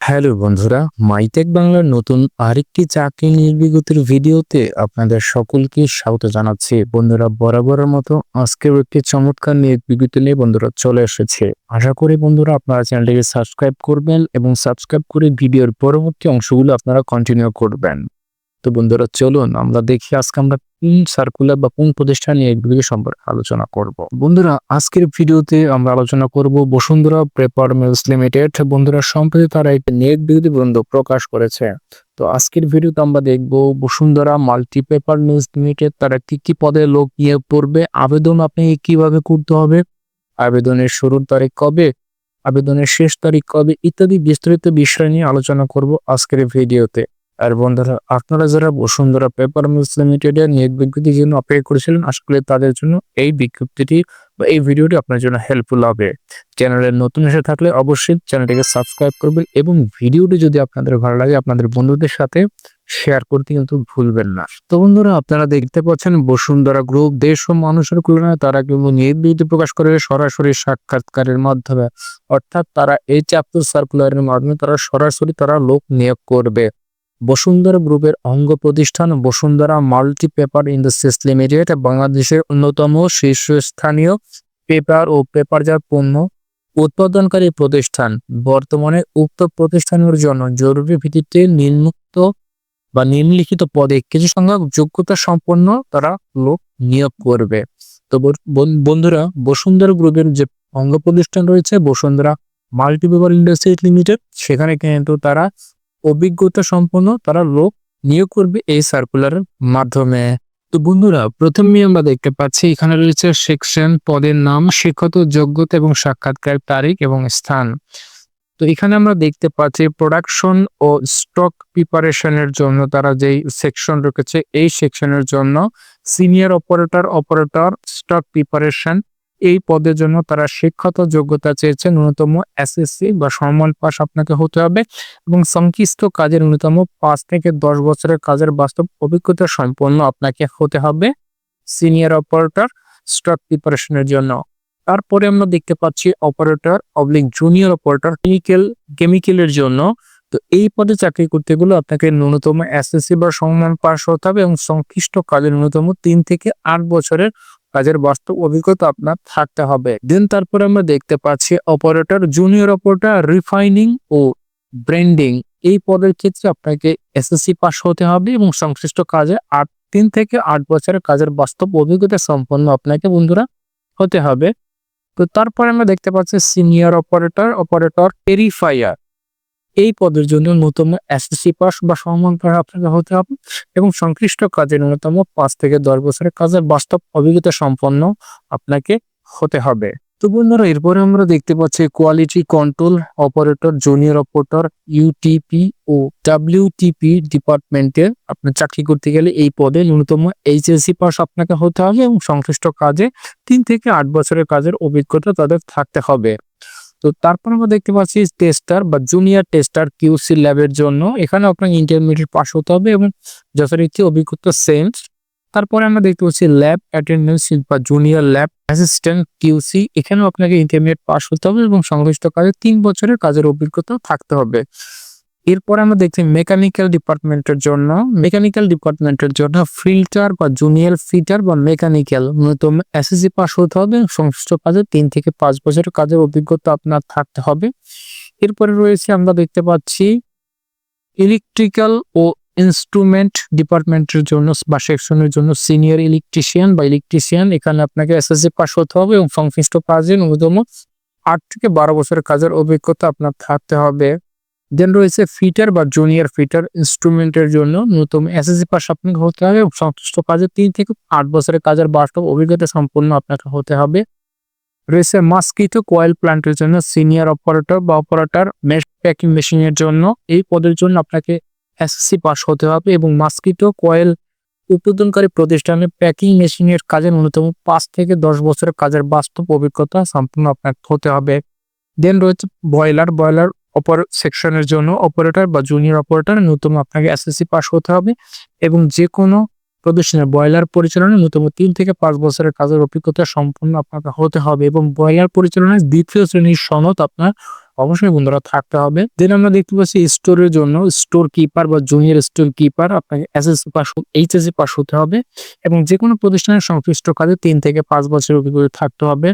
Hello বন্ধুরা, MyTech বাংলার নতুন আরেকটি চাকরি নির্বিগতির ভিডিওতে আপনাদের সকলকে স্বাগত জানাচ্ছি। বন্ধুরা, বরাবরের মতো আজকেও একটি চমৎকার নির্বিগতি নিয়ে বন্ধুরা চলে এসেছে। আশা করি বন্ধুরা আপনারা চ্যানেলটিকে সাবস্ক্রাইব করবেন এবং সাবস্ক্রাইব করে ভিডিওর পরবর্তী অংশগুলো আপনারা কন্টিনিউ করবেন। তো বন্ধুরা, চলুন আমরা দেখি আজকে আমরা কোন সার্কুলার বা কোন প্রতিষ্ঠান নিয়ে এগুলি সম্পর্কে আলোচনা করব। বন্ধুরা, আজকের ভিডিওতে আমরা আলোচনা করব বসুন্ধরা পেপার মিলস লিমিটেড। বন্ধুরা, সম্প্রতি তারা একটি নেট বিরোধী বন্ধ প্রকাশ করেছে। তো আজকের ভিডিওতে আমরা দেখব Bashundhara multi paper mills limited, তারা কি কি পদে লোক নিয়োগ করবে, আবেদন আপনি কীভাবে করতে হবে, আবেদনের শুরুর তারিখ কবে, আবেদনের শেষ তারিখ কবে ইত্যাদি বিস্তারিত বিষয় নিয়ে আলোচনা করব আজকের ভিডিওতে। আর বন্ধুরা, আপনারা যারা বসুন্ধরা পেপার মিলস লিমিটেডের নিয়োগ বিজ্ঞপ্তির জন্য অপেক্ষা করেছিলেন করি তাদের জন্য এই বিজ্ঞপ্তিটি বা এই ভিডিওটি আপনার জন্য হেল্পফুল হবে। চ্যানেলে নতুন এসে থাকলে অবশ্যই চ্যানেলটিকে সাবস্ক্রাইব করবেন এবং ভিডিওটি যদি আপনাদের ভালো লাগে, আপনাদের বন্ধুদের সাথে শেয়ার করতে কিন্তু ভুলবেন না। তো বন্ধুরা, আপনারা দেখতে পাচ্ছেন বসুন্ধরা গ্রুপ দেশ ও মানুষের কল্যাণে তারা কিন্তু নিয়োগ বিজ্ঞপ্তি প্রকাশ করে সরাসরি সাক্ষাৎকারের মাধ্যমে। অর্থাৎ তারা এই চ্যাপ্টার সার্কুলারের মাধ্যমে তারা সরাসরি তারা লোক নিয়োগ করবে। বসুন্ধরা গ্রুপের অঙ্গ প্রতিষ্ঠান Bashundhara multi paper industries limited বাংলাদেশের অন্যতম শীর্ষস্থানীয় পেপার ও পেপারজাত পণ্য উৎপাদনকারী প্রতিষ্ঠান। বর্তমানে উক্ত প্রতিষ্ঠানের জন্য জরুরি ভিত্তিতে নিম্নুক্ত বা নিম্নলিখিত পদে কিছু সংখ্যক যোগ্যতা সম্পন্ন তারা লোক নিয়োগ করবে। তো বন্ধুরা, বসুন্ধরা গ্রুপের যে অঙ্গ প্রতিষ্ঠান রয়েছে, বসুন্ধরা মাল্টিপেপার ইন্ডাস্ট্রিজ লিমিটেড, সেখানে কিন্তু তারা অভিজ্ঞতা সম্পন্ন তারা লোক নিয়োগ করবে এই সার্কুলারের মাধ্যমে। তো বন্ধুরা, প্রথমে আমরা দেখতে পাচ্ছি, এখানে রয়েছে সেকশন পদের নাম শিক্ষত যোগ্যতা এবং সাক্ষাৎকার তারিখ এবং স্থান। তো এখানে আমরা দেখতে পাচ্ছি প্রোডাকশন ও স্টক প্রিপারেশনের জন্য তারা যেই সেকশন রেখেছে, এই সেকশনের জন্য senior operator operator stock preparation এই পদের জন্য তারা শিক্ষত যোগ্যতা চেয়েছে ন্যূনতম এসএসসি বা সমান পাস আপনাকে হতে হবে এবং সংশ্লিষ্ট কাজের ন্যূনতম পাঁচ থেকে দশ বছরের কাজের বাস্তব অভিজ্ঞতা সম্পন্ন আপনাকে হতে হবে সিনিয়র অপারেটর, স্টক প্রিপারেশনের জন্য। তারপরে আমরা দেখতে পাচ্ছি operator oblique junior operator chemical কেমিক্যালের জন্য। তো এই পদে চাকরি করতে গেলে আপনাকে ন্যূনতম এসএসসি বা সমমান পাস হতে হবে এবং সংশ্লিষ্ট কাজের ন্যূনতম তিন থেকে আট বছরের কাজের বাস্তব অভিজ্ঞতা আপনার থাকতে হবে। দেন তারপরে আমরা দেখতে পাচ্ছি অপারেটর জুনিয়র অপারেটর রিফাইনিং ও ব্র্যান্ডিং এই পদের ক্ষেত্রে আপনাকে এসএসসি পাস হতে হবে এবং সংশ্লিষ্ট কাজে আট তিন থেকে আট বছরের কাজের বাস্তব অভিজ্ঞতা সম্পন্ন আপনাকে বন্ধুরা হতে হবে। তো তারপরে আমরা দেখতে পাচ্ছি সিনিয়র অপারেটর অপারেটর ভেরিফায়ার এই পদের জন্য নূতন এসএসসি পাস বা সমান পাস আপনাকে হতে হবে এবং সংশ্লিষ্ট কাজের ন্যূনতম পাঁচ থেকে দশ বছরের কাজের বাস্তব অভিজ্ঞতা সম্পন্ন আপনাকে হতে হবে। তো বন্ধুরা, এরপরে আমরা দেখতে পাচ্ছি quality control operator junior operator UTP ও ডাব্লিউটিপি ডিপার্টমেন্টে আপনি চাকরি করতে গেলে এই পদে ন্যূনতম এইচএসসি পাস আপনাকে হতে হবে এবং সংশ্লিষ্ট কাজে তিন থেকে আট বছরের কাজের অভিজ্ঞতা তাদের থাকতে হবে। তো তারপর আমরা দেখতে পাচ্ছি টেস্টার বা জুনিয়র টেস্টার কিউসি ল্যাবের জন্য। এখানে আপনাকে ইন্টারমিডিয়েট পাস হতে হবে এবং যথারীতি অভিজ্ঞতা সেম তারপরে আমরা দেখতে পাচ্ছি ল্যাব অ্যাটেন্ডেন্স বা জুনিয়র ল্যাব অ্যাসিস্ট্যান্ট কিউসি এখানেও আপনাকে ইন্টারমিডিয়েট পাস হতে হবে এবং সংশ্লিষ্ট কাজে তিন বছরের কাজের অভিজ্ঞতা থাকতে হবে। এরপরে আমরা দেখছি মেকানিক্যাল ডিপার্টমেন্টের জন্য। মেকানিক্যাল ডিপার্টমেন্টের জন্য ফিল্টার বা জুনিয়র ফিটার বা মেকানিক্যাল ন্যূনতম এসএসসি পাস হতে হবে। সংশ্লিষ্ট কাজে তিন থেকে পাঁচ বছরের কাজের অভিজ্ঞতা আপনার থাকতে হবে। এরপরে রয়েছে আমরা দেখতে পাচ্ছি ইলেকট্রিক্যাল ও ইনস্ট্রুমেন্ট ডিপার্টমেন্টের জন্য বা সেকশনের জন্য সিনিয়র ইলেকট্রিশিয়ান বা ইলেকট্রিশিয়ান এখানে আপনাকে এসএসসি পাস হতে হবে এবং সংশ্লিষ্ট কাজে ন্যূনতম আট থেকে বারো বছরের কাজের অভিজ্ঞতা আপনার থাকতে হবে। দেন রয়েছে ফিটার বা জুনিয়র ফিটার ইনস্ট্রুমেন্টের জন্য নতুন এসএসসি পাস আপনাকে হতে হবে। সংশ্লিষ্ট কাজে তিন থেকে আট বছরের কাজের বাস্তব অভিজ্ঞতা সম্পন্ন আপনাকে হতে হবে। রয়েছে মাস্কিটো কয়েল প্ল্যান্টের জন্য সিনিয়র অপারেটর বা অপারেটর মেশ প্যাকিং মেশিনের জন্য এই পদের জন্য আপনাকে এসএসসি পাস হতে হবে এবং মাস্কিটো কয়েল উৎপাদনকারী প্রতিষ্ঠানে প্যাকিং মেশিনের কাজে ন্যূনতম পাঁচ থেকে দশ বছরের কাজের বাস্তব অভিজ্ঞতা সম্পূর্ণ আপনাকে হতে হবে। দেন রয়েছে ব্রয়লার বয়লার অপর সেকশনের জন্য অপারেটর বা জুনিয়র অপারেটর নতুন আপনাকে এসএসসি পাস হতে হবে এবং যে কোনো প্রদর্শনের ব্রয়লার পরিচালনায় ন্যূনতম তিন থেকে পাঁচ বছরের কাজের অভিজ্ঞতা সম্পন্ন আপনাকে হতে হবে এবং ব্রয়লার পরিচালনায় দ্বিতীয় শ্রেণির সনদ আপনার অবশ্যই বন্ধুরা থাকতে হবে। দেন আমরা দেখতে পাচ্ছি স্টোরের জন্য স্টোর কিপার বা জুনিয়র স্টোর কিপার আপনাকে এসএসসি পাস এইচএসসি পাস হতে হবে এবং যে কোনো প্রতিষ্ঠানের সংশ্লিষ্ট কাজে তিন থেকে পাঁচ বছর অভিজ্ঞতা থাকতে হবে।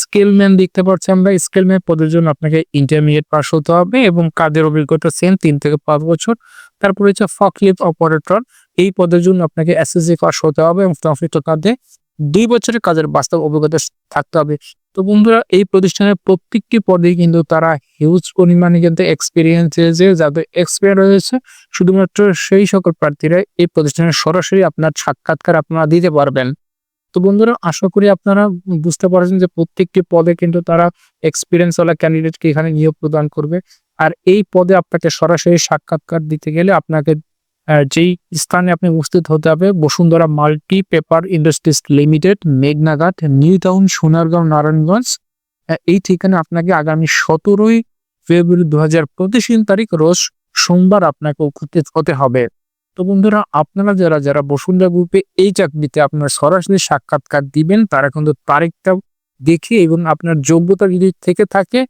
স্কিলম্যান দেখতে পাচ্ছি আমরা। স্কিলম্যান পদের জন্য আপনাকে ইন্টারমিডিয়েট পাস হতে হবে এবং কাজের অভিজ্ঞতা সেম তিন থেকে পাঁচ বছর। তারপরে হচ্ছে ফকলিফ অপারেটর এই পদের জন্য আপনাকে এসএসসি পাস হতে হবে এবং সংশ্লিষ্ট কাজে দুই বছরের কাজের বাস্তব অভিজ্ঞতা থাকতে হবে। তো বন্ধুরা, এই প্রতিষ্ঠানের প্রত্যেকটি পদে কিন্তু তারা হিউজ পরিমাণে কিন্তু এক্সপিরিয়েন্স যে যাদের এক্সপিরিয়েন্স রয়েছে, শুধুমাত্র সেই সকল প্রার্থীরা এই প্রতিষ্ঠানে সরাসরি আপনার সাক্ষাৎকার আপনারা দিতে পারবেন। তো বন্ধুরা, আশা করি আপনারা বুঝতে পারছেন যে প্রত্যেকটি পদে কিন্তু তারা এক্সপিরিয়েন্স ওয়ালা ক্যান্ডিডেটকে এখানে নিয়োগ প্রদান করবে। আর এই পদে আপনাকে সরাসরি সাক্ষাৎকার দিতে গেলে আপনাকে যেই স্থানে আপনি উপস্থিত হতে হবে, Bashundhara multi paper industries limited, মেঘনাঘাট, new town, Sonargaon, Narayanganj. এই ঠিকানা আপনাকে আগামী সতেরোই ফেব্রুয়ারি দু হাজার পঁচিশ তারিখ রোজ সোমবার আপনাকে উপস্থিত হতে হবে। তো বন্ধুরা, আপনারা যারা যারা বসুন্ধরা গ্রুপে এই চাকরিতে আপনার সরাসরি সাক্ষাৎকার দিবেন, তারা কিন্তু তারিখটা দেখে এবং আপনার যোগ্যতা যদি থেকে থাকে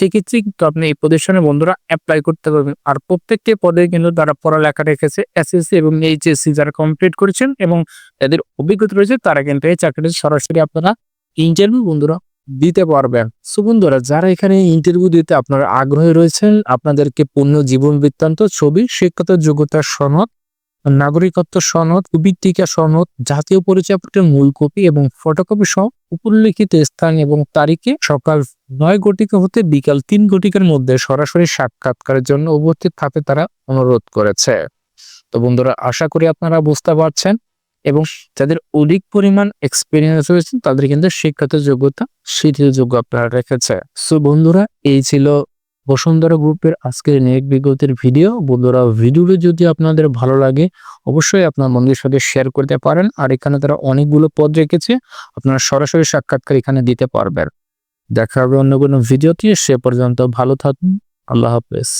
সেক্ষেত্রে কিন্তু আপনি এই প্রতিষ্ঠানে বন্ধুরা অ্যাপ্লাই করতে পারবেন। আর প্রত্যেকটি পদে কিন্তু তারা পড়ালেখা রেখেছে এসএসসি এবং এইচএসসি যারা কমপ্লিট করেছেন এবং যাদের অভিজ্ঞতা রয়েছে, তারা কিন্তু এই চাকরিতে সরাসরি আপনারা ইন্টারভিউ বন্ধুরা দিতে পারবেন। সো বন্ধুরা, যারা এখানে ইন্টারভিউ দিতে আপনারা আগ্রহী রয়েছেন, আপনাদেরকে পূর্ণ জীবন বৃত্তান্ত, ছবি শিক্ষাগত যোগ্যতার সনদ নাগরিকত্ব সনদ উবিটিকা সনদ, জাতীয় পরিচয়পত্রের মূল কপি এবং ফটোকপি সহ উপল্লিখিত স্থান এবং তারিখে সকাল নয় ঘটিকা হতে বিকাল তিন ঘটিকার মধ্যে সরাসরি সাক্ষাৎকারের জন্য উপস্থিত থাকতে তারা অনুরোধ করেছে। তো বন্ধুরা, আশা করি আপনারা বুঝতে পারছেন এবং যাদের অধিক পরিমাণ এক্সপিরিয়েন্স রয়েছে তাদের কিন্তু শিক্ষাগত যোগ্যতা শিথিল যোগ্য আপনারা রেখেছে। সো বন্ধুরা, এই ছিল বসুন্ধরা গ্রুপের আজকের নেক বিজ্ঞপ্তির ভিডিও। বন্ধুরা, ভিডিওটি যদি আপনাদের ভালো লাগে, অবশ্যই আপনার বন্ধুদের সাথে শেয়ার করতে পারেন। আর এখানে তারা অনেকগুলো পদ রেখেছে, আপনারা সরাসরি সাক্ষাৎকার এখানে দিতে পারবেন। দেখা হবে অন্য কোনো ভিডিওতে, সে পর্যন্ত ভালো থাকুন। আল্লাহ হাফেজ।